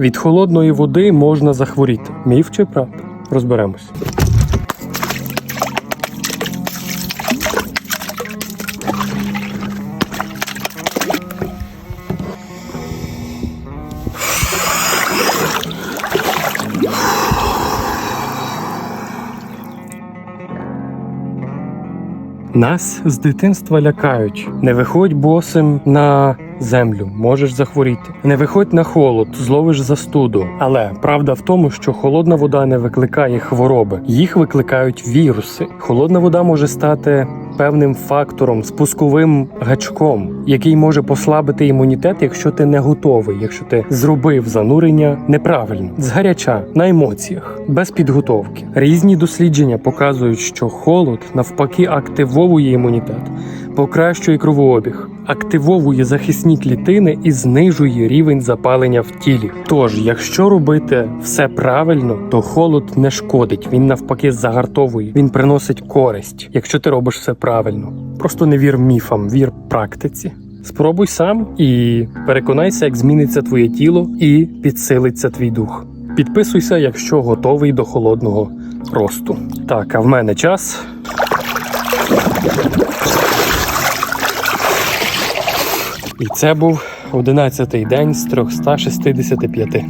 Від холодної води можна захворіти. Міф чи правда? Розберемось. Нас з дитинства лякають. Не виходь босим на землю, можеш захворіти. Не виходь на холод, зловиш застуду. Але правда в тому, що холодна вода не викликає хвороби, їх викликають віруси. Холодна вода може стати певним фактором, спусковим гачком, який може послабити імунітет, якщо ти не готовий, якщо ти зробив занурення неправильно, згаряча на емоціях, без підготовки. Різні дослідження показують, що холод навпаки активовує імунітет, покращує кровообіг, активовує захисні клітини і знижує рівень запалення в тілі. Тож, якщо робити все правильно, то холод не шкодить. Він навпаки загартовує, він приносить користь, якщо ти робиш все правильно. Просто не вір міфам, вір практиці. Спробуй сам і переконайся, як зміниться твоє тіло і підсилиться твій дух. Підписуйся, якщо готовий до холодного росту. Так, а в мене час. І це був 11-й день з 365.